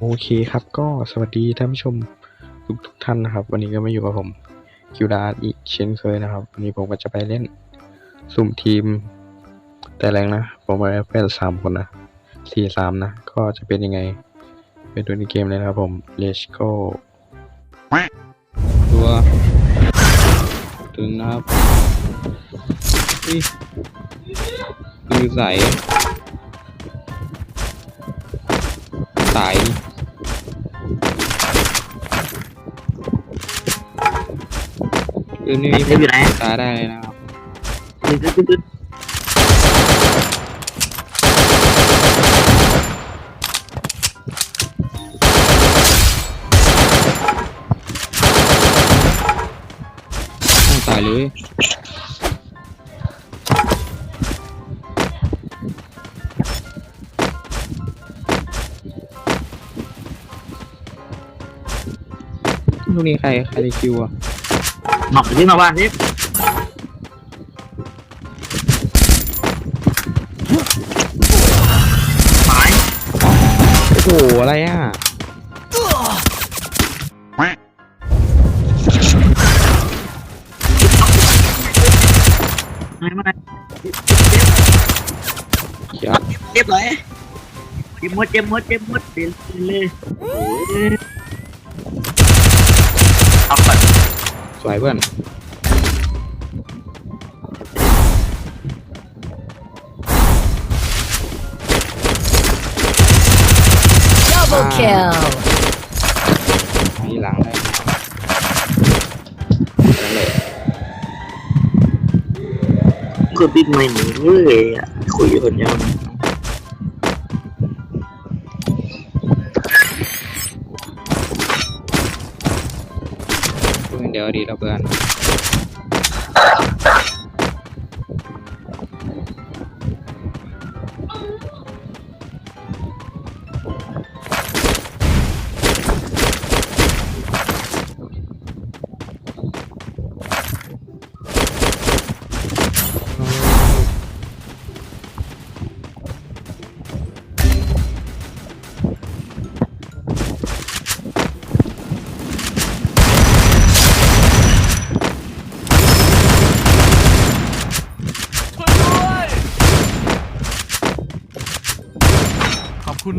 โอเคครับก็สวัสดีท่านผู้ชมทุกทุกท่านนะครับ วันนี้ก็มาอยู่กับผมคิวดาร์อีกเช่นเคยนะครับ วันนี้ผมก็จะไปเล่นสุ่มทีม แต่แรงนะ ผมมาเป็นสามคนนะสี่สามนะ ก็จะเป็นยังไง ไปดูในเกมเลยนะครับผม let's go ตัวถึงนะครับคือใส เรื่องนี้เซฟอยู่ไหนตาได้เลยนะครับตึ๊ดตึ๊ดตึ๊ดตึ๊ดอ้าวตายเลยลูกนี้ใครใครได้คิวอะ หมอกที่มาบ้านเซฟหมายโอ้โหอะไรอะไม่ไม่เขียวเจ็บเลยเจ็บหมดเจ็บหมดเจ็บหมดเปลี่ยนเลยโอ้ยเอาก่อนส วยเพื่อน Double Ah. kill. มีหลังได้นั่นแหละคือบิ๊กไม่หนีเลยอะคุยอยู่คนเดียว เพื่อ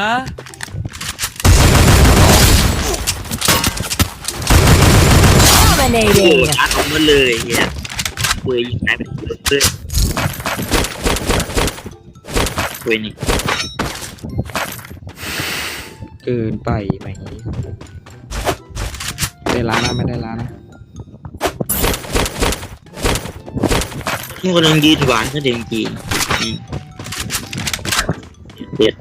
นะ โอ้ Dominating. ชาร์จออกมาเลยเฮียคุยยิงไหนเป็นเพื่อนคุยนี่เกินไปไหมได้ล้านนะไม่ได้ล้านนะมันกำลังยืนหวานก็เด็กจีนอืมเด็ด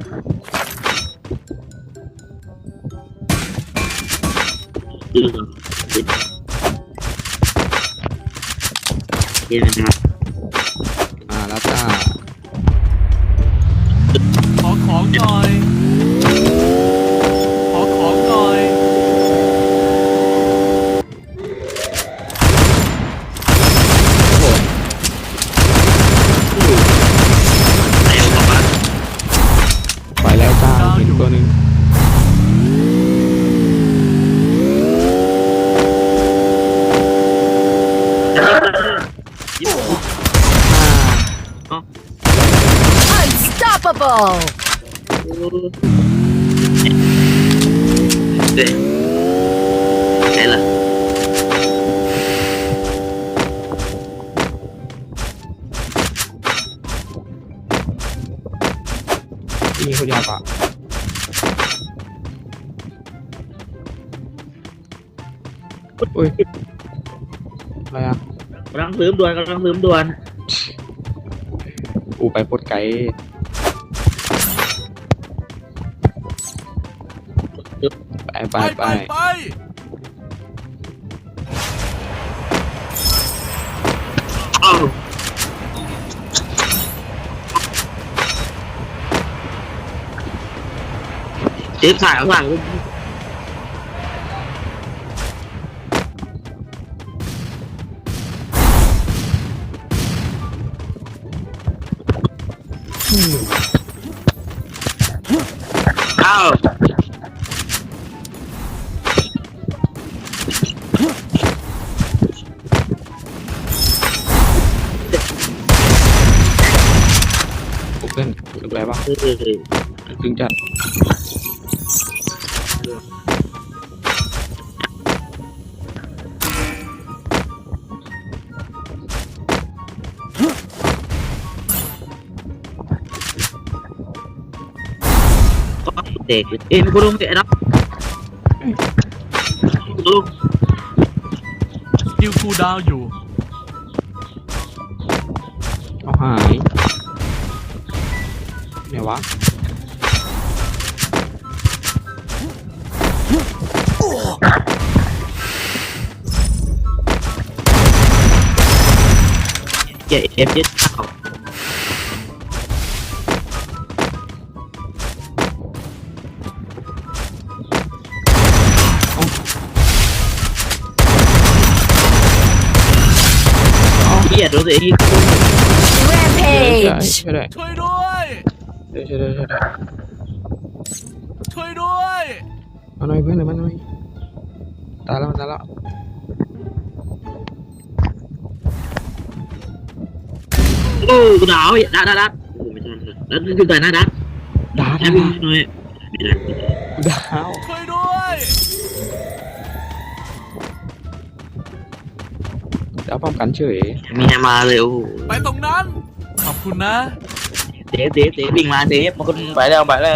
อืมเด็ดเย็นนะครับ อ่าแล้วจ้า Unstoppable. เด็ดไหนล่ะยิงคนเดียวปะอุ้ยอะไรอะกำลังซื้อด่วนกำลังซื้อด่วน อูไปโคตรไกล ไปไปไปไปไปไปอ้าวเจ๊ขายเอาหลังอ้าว เออถึงจัดก็เด็กเอ็มกูลงเอ็รับลงสกิลคูลดาวน์อยู่ เอาหายไหน วะเจ็ดเอฟเจ็ดเก้าเฮียโดนตัวเอง Rampage. ช่วยได้ ช่วยด้วย ช่วยได้ช่วยได้ช่วยได้ช่วยด้วยเอาหน่อยเพื่อนหน่อยมาหน่อยตายแล้วมันตายแล้วโอ้กูหนาวดัดดัดดัดโอ้ไม่ใช่แล้วนี่คือการนะดัดดาแค่ดาวิ่งหน่อยไม่ได้ดาวช่วยด้วยดาวป้องกันเฉยมีนมาเลยโอ้ไปตรงนั้นขอบคุณนะ เดฟเดฟเดฟวิ่งมาเดฟมันก็ไปแล้วไปแล้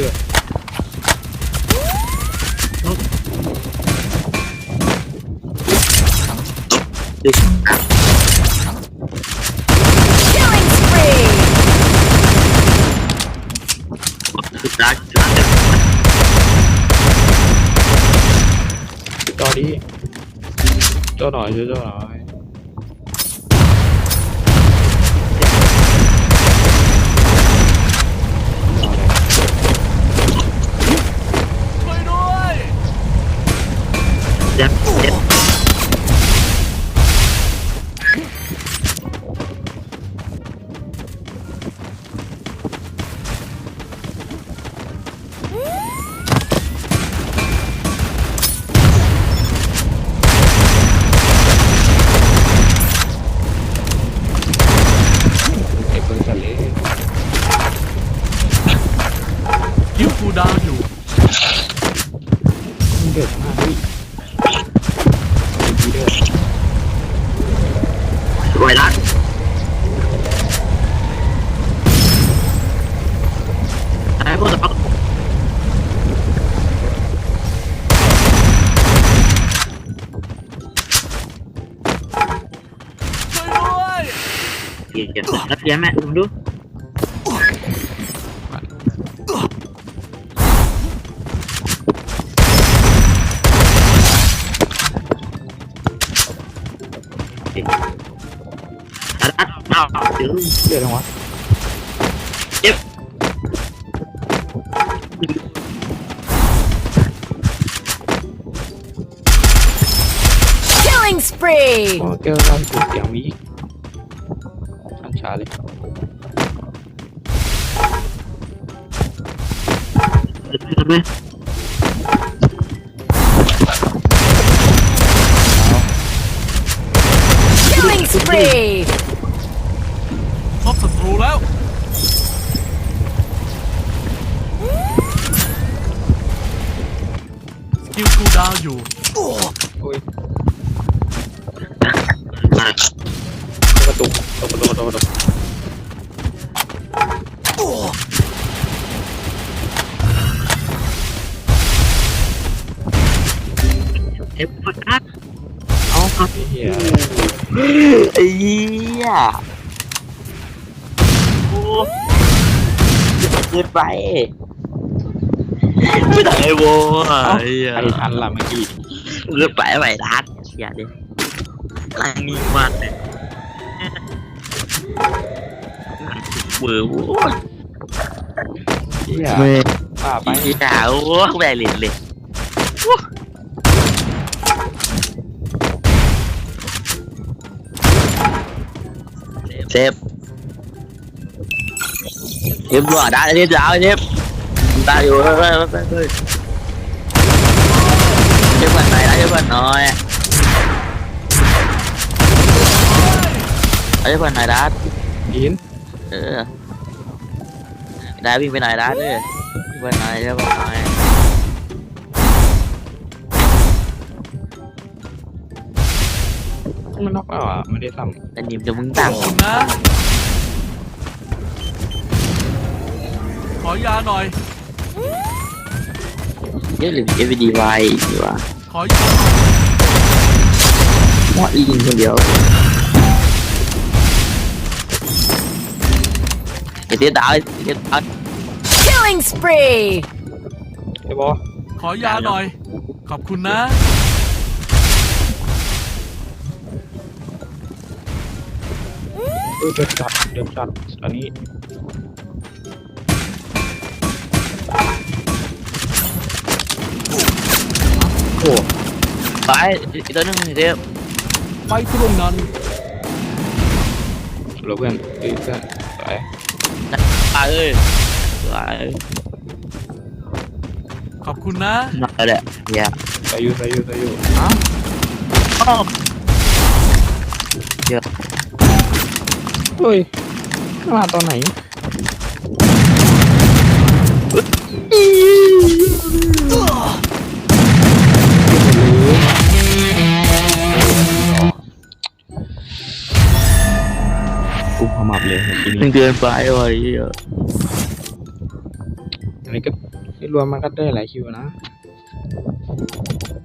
เล่นด้วยอีก Killing spree. สุดท้ายสุดท้า ไวรัสไอ้พวกเรา เอาเดี๋ยวเดือดจังวะ Killing spree. โอ้เจอเราถูกอย่างนี้อันชาเลยทำไม อยู่โอ้ยมากระตุกกระตุกกระตุกกระตุกเอฟอัดเอ้าไอ้เหี้ยไอ้เหี้ยเกินไปไม่ได้ไอ้โว้ยไอ้ทันละเมื่อกี้ เกินไปไหวรัดเสียดิลางนี้มันเลยเบื่อโว้ยเฮียเมื่อป่าไปไปหนาวแบกเหรียญเลยเซฟเทปหลอดได้เทปยาวเทปตาอยู่เฮ้ยเฮ้ยเฮ้ยเฮ้ย เทปก่อนไหนได้เทปก่อนหน่อยเอาเทปก่อนไหนดัดยินเออได้วิ่งไปไหนดัดเลยเทปก่อนไหนเทปก่อนไหนมันนอกแล้วอะไม่ได้ทแต่นิมจะมึงตั้งขอบคุณนะ ขอยาหน่อย เยอะหรือเอฟดีไวดีวะ ขอยาหน่อยมอดยิงคนเดียวไอเตี้ยดาวไอเตี้ยดาว Killing spree. ำไอ้บอขอยาหน่อย ขอบคุณนะ เออเดือดจัดเดือดจัดอันนี้ โอ้ไปอีกตัวหนึงเดี๋ยวไปตรงนั้นเราเพื่อนเอ้ยเพื่อนสายไปเอ้ยไปขอบคุณนะมาแหละอย่าสายอยู่สายอยู่สายอยู่เฮ้ยมาตอนไหน มับเลยเมื่อกี้มึนี้งเกินไปว่ะไอ้เหี้ย อันนี้ก็รวมมาก็ได้หลายคิวนะ